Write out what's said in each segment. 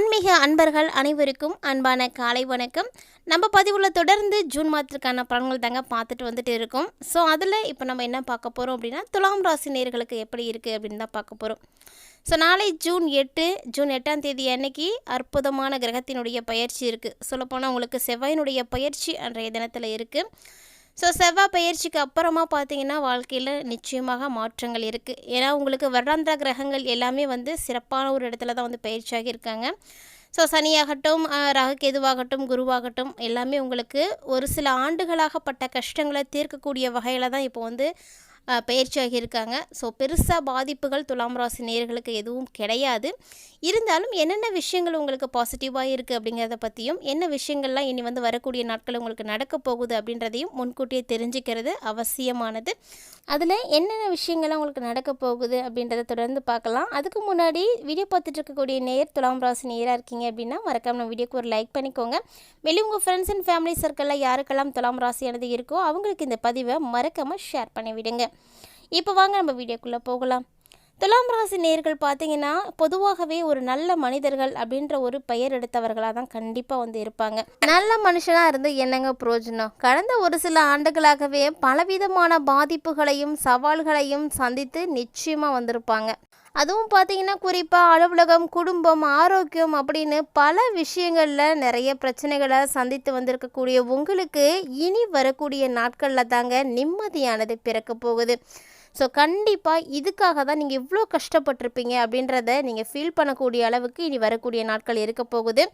ஆன்மீக அன்பர்கள் அனைவருக்கும் அன்பான காலை வணக்கம். நம்ம பதிவில் தொடர்ந்து ஜூன் மாதத்திற்கான பலன்கள் தாங்க பார்த்துட்டு வந்துட்டு இருக்கோம். ஸோ அதில் இப்போ நம்ம என்ன பார்க்க போகிறோம் அப்படின்னா துலாம் ராசி நேர்களுக்கு எப்படி இருக்குது அப்படின்னு தான் பார்க்க போகிறோம் ஸோ நாளை ஜூன் எட்டு ஜூன் எட்டாம் தேதி அன்னைக்கு அற்புதமான கிரகத்தினுடைய பயிற்சி இருக்குது சொல்லப்போனால் உங்களுக்கு செவ்வாயினுடைய பயிற்சி அன்றைய தினத்தில் இருக்குது ஸோ செவ்வாய் பயிற்சிக்கு அப்புறமா பார்த்தீங்கன்னா வாழ்க்கையில் நிச்சயமாக மாற்றங்கள் இருக்குது ஏன்னா உங்களுக்கு வருடாந்திர கிரகங்கள் எல்லாமே வந்து சிறப்பான ஒரு இடத்துல தான் வந்து பயிற்சியாகி இருக்காங்க. ஸோ சனியாகட்டும் அஹ், குருவாகட்டும் எல்லாமே உங்களுக்கு ஒரு சில ஆண்டுகளாகப்பட்ட கஷ்டங்களை தீர்க்கக்கூடிய வகையில் தான் இப்போ வந்து பயிற்சியாகி இருக்காங்க. ஸோ பெருசாக பாதிப்புகள் துலாம் ராசி நேர்களுக்கு எதுவும் கிடையாது. இருந்தாலும் என்னென்ன விஷயங்கள் உங்களுக்கு பாசிட்டிவாக இருக்குது அப்படிங்கிறத பற்றியும் என்ன விஷயங்கள்லாம் இனி வந்து வரக்கூடிய நாட்கள் உங்களுக்கு நடக்க போகுது அப்படின்றதையும் முன்கூட்டியே தெரிஞ்சுக்கிறது அவசியமானது. அதில் என்னென்ன விஷயங்கள்லாம் உங்களுக்கு நடக்க போகுது அப்படின்றத தொடர்ந்து பார்க்கலாம். அதுக்கு முன்னாடி வீடியோ பார்த்துட்டு இருக்கக்கூடிய நேயர் துலாம் ராசி நேராக இருக்கீங்க அப்படின்னா மறக்காம நம்ம வீடியோக்கு ஒரு லைக் பண்ணிக்கோங்க. வெளியே உங்கள் ஃப்ரெண்ட்ஸ் அண்ட் ஃபேமிலி சர்க்கிளில் யாருக்கெல்லாம் துலாம் ராசியானது இருக்கோ அவங்களுக்கு இந்த பதிவை மறக்காமல் ஷேர் பண்ணி விடுங்க இப்போ வாங்க நம்ம வீடியோக்குள்ளே போகலாம். துலாம் ராசி நேர்கள் பார்த்தீங்கன்னா பொதுவாகவே ஒரு நல்ல மனிதர்கள் அப்படின்ற ஒரு பெயர் எடுத்தவர்களாக தான் கண்டிப்பாக வந்து இருப்பாங்க. நல்ல மனுஷனாக இருந்து என்னங்க பிரயோஜனம் கடந்த ஒரு சில ஆண்டுகளாகவே பலவிதமான பாதிப்புகளையும் சவால்களையும் சந்தித்து நிச்சயமாக வந்திருப்பாங்க. அதுவும் பார்த்தீங்கன்னா குறிப்பாக அலுவலகம் குடும்பம் ஆரோக்கியம் அப்படின்னு பல விஷயங்களில் நிறைய பிரச்சனைகளை சந்தித்து வந்திருக்கக்கூடிய உங்களுக்கு இனி வரக்கூடிய நாட்களில் தாங்க நிம்மதியானது பிறக்க போகுது. ஸோ கண்டிப்பாக இதுக்காக தான் நீங்கள் இவ்வளோ கஷ்டப்பட்டிருப்பீங்க அப்படின்றத நீங்கள் ஃபீல் பண்ணக்கூடிய அளவுக்கு இனி வரக்கூடிய நாட்கள் இருக்க போகுது.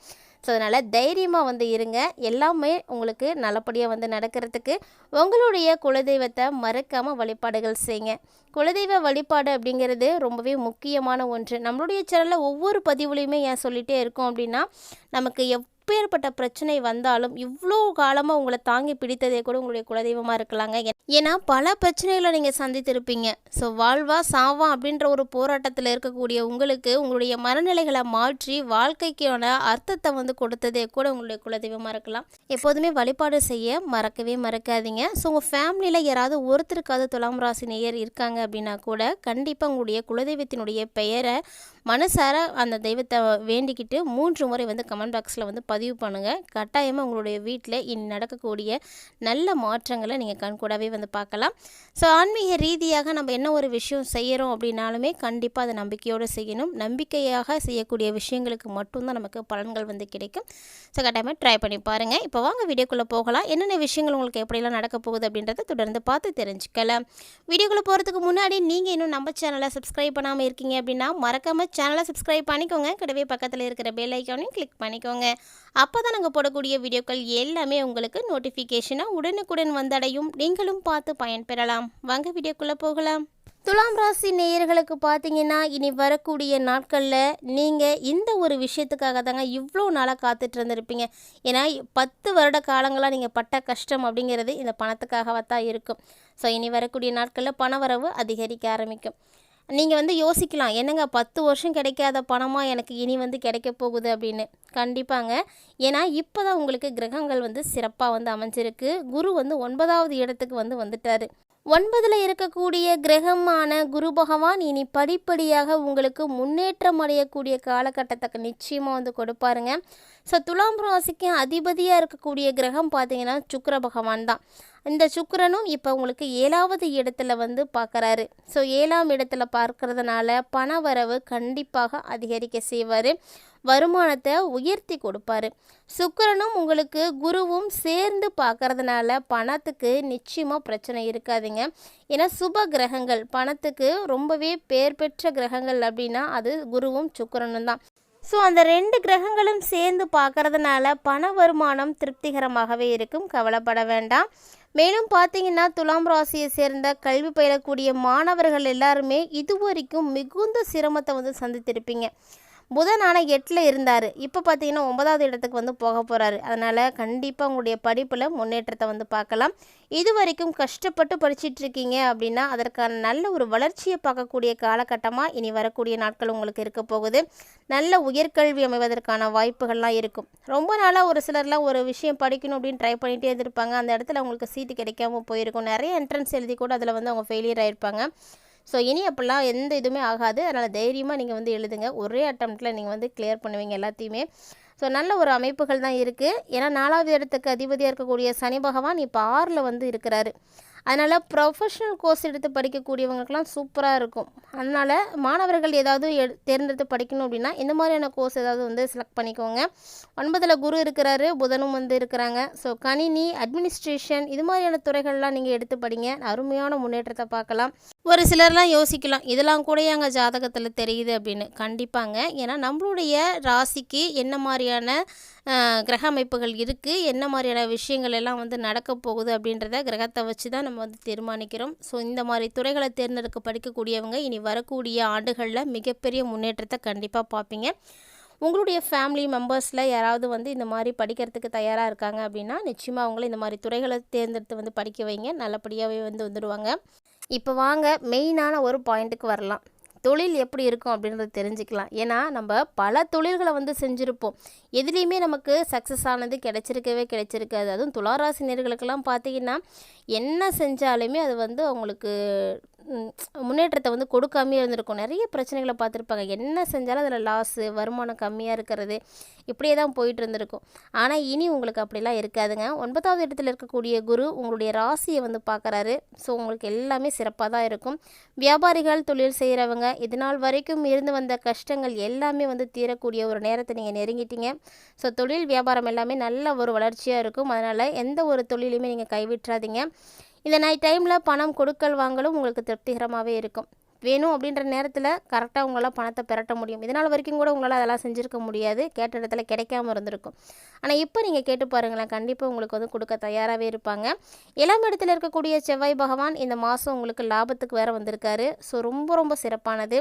ஸோ அதனால் தைரியமாக வந்து இருங்க. எல்லாமே உங்களுக்கு நல்லபடியாக வந்து நடக்கிறதுக்கு உங்களுடைய குலதெய்வத்தை மறக்காமல் வழிபாடுகள் செய்யுங்க குலதெய்வ வழிபாடு அப்படிங்கிறது ரொம்பவே முக்கியமான ஒன்று. நம்மளுடைய சேனலில் ஒவ்வொரு பதிவுலையுமே ஏன் சொல்லிகிட்டே இருக்கோம் அப்படின்னா நமக்கு எப்பேற்பட்ட பிரச்சனை வந்தாலும் இவ்வளோ காலமாக உங்களை தாங்கி பிடித்ததே கூட உங்களுடைய குலதெய்வமாக இருக்கலாங்க. ஏன்னா பல பிரச்சனைகளை நீங்கள் சந்தித்திருப்பீங்க. ஸோ வாழ்வா சாவா அப்படின்ற ஒரு போராட்டத்தில் இருக்கக்கூடிய உங்களுக்கு உங்களுடைய மனநிலைகளை மாற்றி வாழ்க்கைக்கான அர்த்தத்தை வந்து கொடுத்ததே கூட உங்களுடைய குலதெய்வமாக இருக்கலாம். எப்போதுமே வழிபாடு செய்ய மறக்கவே மறக்காதீங்க. ஸோ உங்கள் ஃபேமிலியில் யாராவது ஒருத்தருக்காவது துலாம் ராசி நேயர் இருக்காங்க அப்படின்னா கூட கண்டிப்பாக உங்களுடைய குலதெய்வத்தினுடைய பெயரை மனசார அந்த தெய்வத்தை வேண்டிக்கிட்டு மூன்று முறை வந்து கமெண்ட் பாக்ஸில் வந்து பதிவு பண்ணுங்கள் கட்டாயமாக உங்களுடைய வீட்டில் இனி நடக்கக்கூடிய நல்ல மாற்றங்களை நீங்கள் கண்கூடாவே வந்து பார்க்கலாம். ஸோ ஆன்மீக ரீதியாக நம்ம என்ன ஒரு விஷயம் செய்கிறோம் அப்படின்னாலுமே கண்டிப்பாக அதை நம்பிக்கையோடு செய்யணும். நம்பிக்கையாக செய்யக்கூடிய விஷயங்களுக்கு மட்டும்தான் நமக்கு பலன்கள் வந்து கிடைக்கும். ஸோ கட்டாயமாக ட்ரை பண்ணி பாருங்கள் இப்போ வாங்க வீடியோக்குள்ளே போகலாம். என்னென்ன விஷயங்கள் உங்களுக்கு எப்படிலாம் நடக்க போகுது அப்படின்றத தொடர்ந்து பார்த்து தெரிஞ்சுக்கலாம். வீடியோக்குள்ளே போகிறதுக்கு முன்னாடி நீங்கள் இன்னும் நம்ம சேனலை சப்ஸ்கிரைப் பண்ணாமல் இருக்கீங்க அப்படின்னா மறக்காமல் சேனலை சப்ஸ்கிரைப் பண்ணிக்கோங்க. கூடவே பக்கத்தில் இருக்கிற பெல் ஐக்கானையும் கிளிக் பண்ணிக்கோங்க. அப்போ தான் நாங்கள் போடக்கூடிய வீடியோக்கள் எல்லாமே உங்களுக்கு நோட்டிஃபிகேஷனாக உடனுக்குடன் வந்தடையும். நீங்களும் பார்த்து பயன்பெறலாம். வாங்க வீடியோக்குள்ளே போகலாம். துலாம் ராசி நேயர்களுக்கு பார்த்தீங்கன்னா இனி வரக்கூடிய நாட்களில் நீங்கள் இந்த ஒரு விஷயத்துக்காக தாங்க இவ்வளோ நாளாக காத்துட்டு இருந்திருப்பீங்க. ஏன்னா பத்து வருட காலங்களாக நீங்கள் பட்ட கஷ்டம் அப்படிங்கிறது இந்த பணத்துக்காகவே தான் இருக்கும். ஸோ இனி வரக்கூடிய நாட்களில் பணவரவு அதிகரிக்க ஆரம்பிக்கும். நீங்கள் வந்து யோசிக்கலாம் என்னங்க பத்து வருஷம் கிடைக்காத பணமாக எனக்கு இனி வந்து கிடைக்க போகுது அப்படின்னு. கண்டிப்பாங்க. ஏன்னா இப்போ தான் உங்களுக்கு கிரகங்கள் வந்து சிறப்பாக வந்து அமைஞ்சிருக்கு. குரு வந்து ஒன்பதாவது இடத்துக்கு வந்து வந்துட்டார். ஒன்பதில் இருக்கக்கூடிய கிரகமான குரு பகவான் இனி படிப்படியாக உங்களுக்கு முன்னேற்றம் அடையக்கூடிய காலகட்டத்தை நிச்சயமாக வந்து கொடுப்பாருங்க. ஸோ துலாம் ராசிக்கு அதிபதியாக இருக்கக்கூடிய கிரகம் பார்த்தீங்கன்னா சுக்கர பகவான் தான். இந்த சுக்கரனும் இப்போ உங்களுக்கு ஏழாவது இடத்துல வந்து பார்க்குறாரு ஸோ ஏழாம் இடத்துல பார்க்கறதுனால பண வரவு கண்டிப்பாக அதிகரிக்க செய்வார். வருமானத்தை உயர்த்தி கொடுப்பாரு. சுக்கரனும் உங்களுக்கு குருவும் சேர்ந்து பார்க்கறதுனால பணத்துக்கு நிச்சயமாக பிரச்சனை இருக்காதுங்க. ஏன்னா சுப கிரகங்கள் பணத்துக்கு ரொம்பவே பேர் பெற்ற கிரகங்கள் அப்படின்னா அது குருவும் சுக்கரனும் தான். ஸோ அந்த ரெண்டு கிரகங்களும் சேர்ந்து பார்க்கறதுனால பண வருமானம் திருப்திகரமாகவே இருக்கும். கவலைப்பட வேண்டாம். மேலும் பார்த்தீங்கன்னா துலாம் ராசியை சேர்ந்த கல்வி பயிலக்கூடிய மாணவர்கள் எல்லாருமே இதுவரைக்கும் மிகுந்த சிரமத்தை வந்து சந்தித்திருப்பீங்க. புதன் ஆனால் எட்டில் இருந்தார். இப்போ பார்த்தீங்கன்னா ஒன்பதாவது இடத்துக்கு வந்து போக போகிறாரு அதனால் கண்டிப்பாக உங்களுடைய படிப்பில் முன்னேற்றத்தை வந்து பார்க்கலாம். இது வரைக்கும் கஷ்டப்பட்டு படிச்சிட்டு இருக்கீங்க அப்படின்னா அதற்கான நல்ல ஒரு வளர்ச்சியை பார்க்கக்கூடிய காலகட்டமாக இனி வரக்கூடிய நாட்கள் உங்களுக்கு இருக்க போகுது. நல்ல உயர்கல்வி அமைவதற்கான வாய்ப்புகள்லாம் இருக்கும். ரொம்ப நாளாக ஒரு சிலர்லாம் ஒரு விஷயம் படிக்கணும் அப்படின்னு ட்ரை பண்ணிகிட்டே இருந்திருப்பாங்க. அந்த இடத்துல அவங்களுக்கு சீட்டு கிடைக்காம போயிருக்கும். நிறைய என்ட்ரன்ஸ் எழுதி கூட அதில் வந்து அவங்க ஃபெயிலியர் ஆகிருப்பாங்க ஸோ இனி அப்படிலாம் எந்த இதுவுமே ஆகாது. அதனால் தைரியமாக நீங்கள் வந்து எழுதுங்க. ஒரே அட்டம்ப்டில் நீங்கள் வந்து கிளியர் பண்ணுவீங்க எல்லாத்தையுமே. ஸோ நல்ல ஒரு அமைப்புகள் தான் இருக்குது ஏன்னா நாலாவது இடத்துக்கு அதிபதியாக இருக்கக்கூடிய சனி பகவான் இப்போ ஆறில் வந்து இருக்கிறாரு. அதனால் ப்ரொஃபஷனல் கோர்ஸ் எடுத்து படிக்கக்கூடியவங்களுக்கெல்லாம் சூப்பராக இருக்கும். அதனால் மாணவர்கள் ஏதாவது எடு தேர்ந்தெடுத்து படிக்கணும் அப்படின்னா இந்த மாதிரியான கோர்ஸ் ஏதாவது வந்து செலக்ட் பண்ணிக்கோங்க. ஒன்பதில் குரு இருக்கிறாரு புதனும் வந்து இருக்கிறாங்க. ஸோ கணினி அட்மினிஸ்ட்ரேஷன் இது மாதிரியான துறைகள்லாம் நீங்கள் எடுத்து படிங்க. அருமையான முன்னேற்றத்தை பார்க்கலாம். ஒரு சிலர்லாம் யோசிக்கலாம் இதெல்லாம் கூட எங்கள் ஜாதகத்தில் தெரியுது அப்படின்னு. கண்டிப்பாங்க. ஏன்னா நம்மளுடைய ராசிக்கு என்ன மாதிரியான கிரக அமைப்புகள் இருக்குது என்ன மாதிரியான விஷயங்கள் எல்லாம் வந்து நடக்க போகுது அப்படின்றத கிரகத்தை வச்சு தான் நம்ம வந்து தீர்மானிக்கிறோம். ஸோ இந்த மாதிரி துறைகளை தேர்ந்தெடுக்க படிக்கக்கூடியவங்க இனி வரக்கூடிய ஆண்டுகளில் மிகப்பெரிய முன்னேற்றத்தை கண்டிப்பாக பார்ப்பீங்க. உங்களுடைய ஃபேமிலி மெம்பர்ஸில் யாராவது வந்து இந்த மாதிரி படிக்கிறதுக்கு தயாராக இருக்காங்க அப்படின்னா நிச்சயமாக அவங்கள இந்த மாதிரி துறைகளை தேர்ந்தெடுத்து வந்து படிக்க வைங்க. நல்லபடியாகவே வந்து வந்துடுவாங்க. இப்போ வாங்க மெயினான ஒரு பாயிண்ட்டுக்கு வரலாம். தொழில் எப்படி இருக்கும் அப்படின்றத தெரிஞ்சுக்கலாம். ஏன்னா நம்ம பல தொழில்களை வந்து செஞ்சுருப்போம். எதுலேயுமே நமக்கு சக்ஸஸ் ஆனது கிடைச்சிருக்கவே கிடைச்சிருக்காது. அதுவும் துளாராசினியர்களுக்கெல்லாம் பார்த்தீங்கன்னா என்ன செஞ்சாலுமே அது வந்து அவங்களுக்கு முன்னேற்றத்தை வந்து கொடுக்காமே இருந்திருக்கும். நிறைய பிரச்சனைகளை பார்த்துருப்பாங்க. என்ன செஞ்சாலும் அதில் லாஸு வருமானம் கம்மியாக இருக்கிறது இப்படியே தான் போயிட்டு இருந்திருக்கும். ஆனால் இனி உங்களுக்கு அப்படிலாம் இருக்காதுங்க. ஒன்பதாவது இடத்துல இருக்கக்கூடிய குரு உங்களுடைய ராசியை வந்து பார்க்குறாரு. ஸோ உங்களுக்கு எல்லாமே சிறப்பாக தான் இருக்கும். வியாபாரிகள் தொழில் செய்கிறவங்க இது நாள் வரைக்கும் இருந்து வந்த கஷ்டங்கள் எல்லாமே வந்து தீரக்கூடிய ஒரு நேரத்தை நீங்கள் நெருங்கிட்டீங்க. ஸோ தொழில் வியாபாரம் எல்லாமே நல்ல ஒரு வளர்ச்சியாக இருக்கும். அதனால் எந்த ஒரு தொழிலையுமே நீங்கள் கைவிட்டுறாதீங்க. இந்த நைட் டைமில் பணம் கொடுக்கல் வாங்கலும் உங்களுக்கு திருப்திகரமாகவே இருக்கும். வேணும் அப்படின்ற நேரத்தில் கரெக்டாக உங்களால் பணத்தை பெரட்ட முடியும். இதனால் வரைக்கும் கூட உங்களால் அதெல்லாம் செஞ்சுருக்க முடியாது. கேட்ட இடத்துல கிடைக்காம இருந்திருக்கும். ஆனால் இப்போ நீங்கள் கேட்டு பாருங்களேன் கண்டிப்பாக உங்களுக்கு வந்து கொடுக்க தயாராகவே இருப்பாங்க. இளம் இடத்துல இருக்கக்கூடிய செவ்வாய் பகவான் இந்த மாதம் உங்களுக்கு லாபத்துக்கு வேறு வந்திருக்காரு. ஸோ ரொம்ப ரொம்ப சிறப்பானது.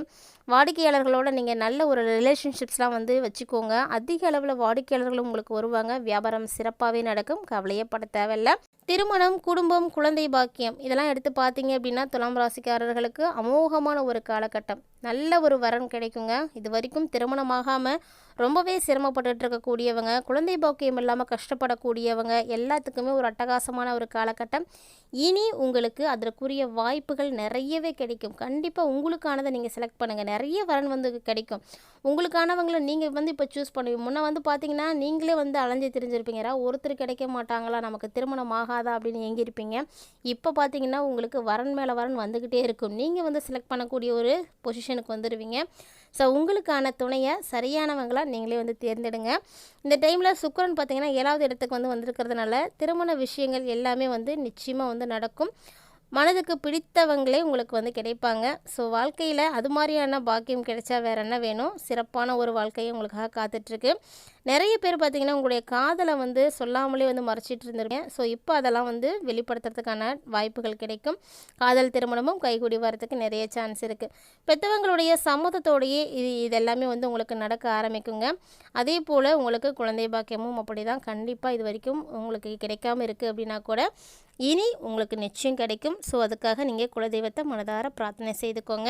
வாடிக்கையாளர்களோட நீங்கள் நல்ல ஒரு ரிலேஷன்ஷிப்ஸ்லாம் வந்து வச்சுக்கோங்க. அதிக அளவில் வாடிக்கையாளர்களும் உங்களுக்கு வருவாங்க. வியாபாரம் சிறப்பாகவே நடக்கும். கவலையே பட தேவையில்ல. திருமணம் குடும்பம் குழந்தை பாக்கியம் இதெல்லாம் எடுத்து பார்த்தீங்க அப்படின்னா துலாம் ராசிக்காரர்களுக்கு அமோகமான ஒரு காலகட்டம். நல்ல ஒரு வரன் கிடைக்குங்க. இது வரைக்கும் திருமணமாகாமல் ரொம்பவே சிரமப்பட்டுட்டு இருக்கக்கூடியவங்க குழந்தை பாக்கியம் இல்லாமல் கஷ்டப்படக்கூடியவங்க எல்லாத்துக்குமே ஒரு அட்டகாசமான ஒரு காலகட்டம். இனி உங்களுக்கு அதற்குரிய வாய்ப்புகள் நிறையவே கிடைக்கும். கண்டிப்பாக உங்களுக்கானதை நீங்கள் செலக்ட் பண்ணுங்கள் நிறைய வரன் வந்து கிடைக்கும். உங்களுக்கானவங்களை நீங்கள் வந்து இப்போ சூஸ் பண்ணுவீங்க. முன்னே வந்து பார்த்தீங்கன்னா நீங்களே வந்து அலைஞ்சு தெரிஞ்சிருப்பீங்க. யாராவது ஒருத்தர் கிடைக்க மாட்டாங்களா? நமக்கு திருமணம் ஆகாதா? அப்படின்னு ஏங்கியிருப்பீங்க. இப்போ பார்த்தீங்கன்னா உங்களுக்கு வரன் மேலே வரன் வந்துக்கிட்டே இருக்கும். நீங்கள் வந்து செலக்ட் பண்ணக்கூடிய ஒரு பொசிஷனுக்கு வந்துடுவீங்க ஸோ உங்களுக்கான துணையை சரியானவங்களாக நீங்களே வந்து தேர்ந்தெடுங்க. இந்த டைமில் சுக்கரன் பார்த்தீங்கன்னா ஏழாவது இடத்துக்கு வந்து வந்திருக்கிறதுனால திருமண விஷயங்கள் எல்லாமே வந்து நிச்சயமாக வந்து நடக்கும். மனதுக்கு பிடித்தவங்களே உங்களுக்கு வந்து கிடைப்பாங்க. ஸோ வாழ்க்கையில் அது மாதிரியான பாக்கியம் கிடைச்சா வேற என்ன வேணும்? சிறப்பான ஒரு வாழ்க்கையை உங்களுக்காக காத்துட்ருக்கு. நிறைய பேர் பார்த்திங்கன்னா உங்களுடைய காதலை வந்து சொல்லாமலே வந்து மறைச்சிட்டு இருந்திருக்கேன் ஸோ இப்போ அதெல்லாம் வந்து வெளிப்படுத்துறதுக்கான வாய்ப்புகள் கிடைக்கும். காதல் திருமணமும் கைகூடி வரதுக்கு நிறைய சான்ஸ் இருக்குது பெற்றவங்களுடைய சம்மதத்தோடையே இது இதெல்லாமே வந்து உங்களுக்கு நடக்க ஆரம்பிக்குங்க. அதே போல் உங்களுக்கு குழந்தை பாக்கியமும் அப்படி தான் கண்டிப்பாக இது வரைக்கும் உங்களுக்கு கிடைக்காம இருக்குது அப்படின்னா கூட இனி உங்களுக்கு நிச்சயம் கிடைக்கும். ஸோ அதுக்காக நீங்கள் குலதெய்வத்தை மனதார பிரார்த்தனை செய்துக்கோங்க.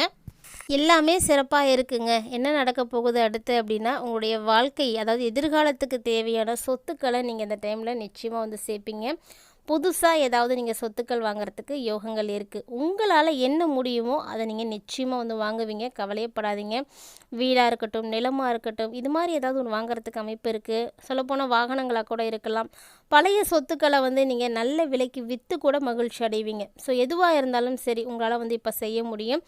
எல்லாமே சிறப்பாக இருக்குங்க. என்ன நடக்க போகுது அடுத்து அப்படின்னா உங்களுடைய வாழ்க்கை அதாவது எதிர்காலத்துக்கு தேவையான சொத்துக்களை நீங்கள் இந்த டைமில் நிச்சயமாக வந்து சேர்ப்பீங்க. புதுசாக ஏதாவது நீங்கள் சொத்துக்கள் வாங்குறதுக்கு யோகங்கள் இருக்குது உங்களால் என்ன முடியுமோ அதை நீங்கள் நிச்சயமாக வந்து வாங்குவீங்க. கவலையப்படாதீங்க. வீடாக இருக்கட்டும் நிலமாக இருக்கட்டும் இது மாதிரி ஏதாவது ஒன்று வாங்குறதுக்கு அமைப்பு இருக்குது சொல்லப்போனால் வாகனங்களாக கூட இருக்கலாம். பழைய சொத்துக்களை வந்து நீங்கள் நல்ல விலைக்கு விற்று கூட மகிழ்ச்சி அடைவீங்க. ஸோ எதுவாக இருந்தாலும் சரி உங்களால் வந்து இப்போ செய்ய முடியும்.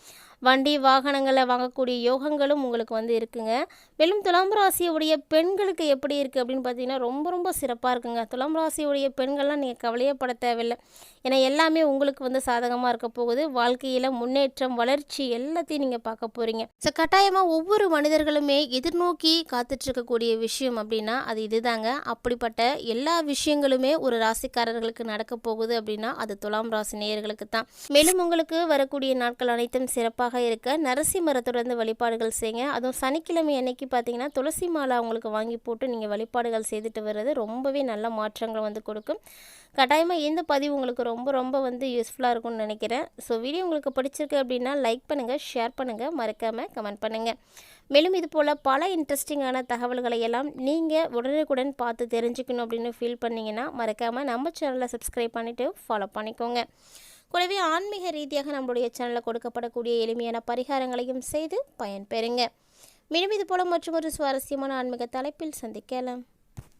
வண்டி வாகனங்களை வாங்கக்கூடிய யோகங்களும் உங்களுக்கு வந்து இருக்குங்க. மேலும் துலாம் ராசியுடைய பெண்களுக்கு எப்படி இருக்குது அப்படின்னு பார்த்தீங்கன்னா ரொம்ப ரொம்ப சிறப்பாக இருக்குங்க. துலாம் ராசியுடைய பெண்கள்லாம் நீங்கள் கவலையப்பட தேவையில்லை. ஏன்னா எல்லாமே உங்களுக்கு வந்து சாதகமாக இருக்க போகுது. வாழ்க்கையில் முன்னேற்றம் வளர்ச்சி எல்லாத்தையும் நீங்கள் பார்க்க போகிறீங்க ஸோ கட்டாயமாக ஒவ்வொரு மனிதர்களுமே எதிர்நோக்கி காத்துட்ருக்கக்கூடிய விஷயம் அப்படின்னா அது இதுதாங்க. அப்படிப்பட்ட எல்லா விஷயங்களுமே ஒரு ராசிக்காரர்களுக்கு நடக்க போகுது அப்படின்னா அது துலாம் ராசி நேயர்களுக்கு தான் மேலும் உங்களுக்கு வரக்கூடிய நாட்கள் அனைத்தும் சிறப்பாக இருக்க நரசிம்மரை வழிபாடுகள் செய்யுங்க. அதுவும் சனிக்கிழமை அன்னைக்கு பார்த்தீங்கன்னா துளசி மாலை அவங்களுக்கு வாங்கி போட்டு நீங்கள் வழிபாடுகள் செய்துட்டு வர்றது ரொம்பவே நல்ல மாற்றங்கள் வந்து கொடுக்கும். கட்டாயமாக இந்த பதிவு உங்களுக்கு ரொம்ப ரொம்ப வந்து யூஸ்ஃபுல்லாக இருக்கும்னு நினைக்கிறேன். ஸோ வீடியோ உங்களுக்கு பிடிச்சிருக்கு அப்படின்னா லைக் பண்ணுங்கள் ஷேர் பண்ணுங்கள் மறக்காமல் கமெண்ட் பண்ணுங்கள் மேலும் இது போல் பல இன்ட்ரெஸ்டிங்கான தகவல்களை எல்லாம் நீங்கள் உடனுக்குடன் பார்த்து தெரிஞ்சுக்கணும் அப்படின்னு ஃபீல் பண்ணிங்கன்னா மறக்காமல் நம்ம சேனலை சப்ஸ்கிரைப் பண்ணிவிட்டு ஃபாலோ பண்ணிக்கோங்க. கூடவே ஆன்மீக ரீதியாக நம்மளுடைய சேனலில் கொடுக்கப்படக்கூடிய எளிமையான பரிகாரங்களையும் செய்து பயன்பெறுங்க. மேலும் இது போல மற்றும் ஒரு சுவாரஸ்யமான ஆன்மீக தலைப்பில் சந்திக்கலாம்.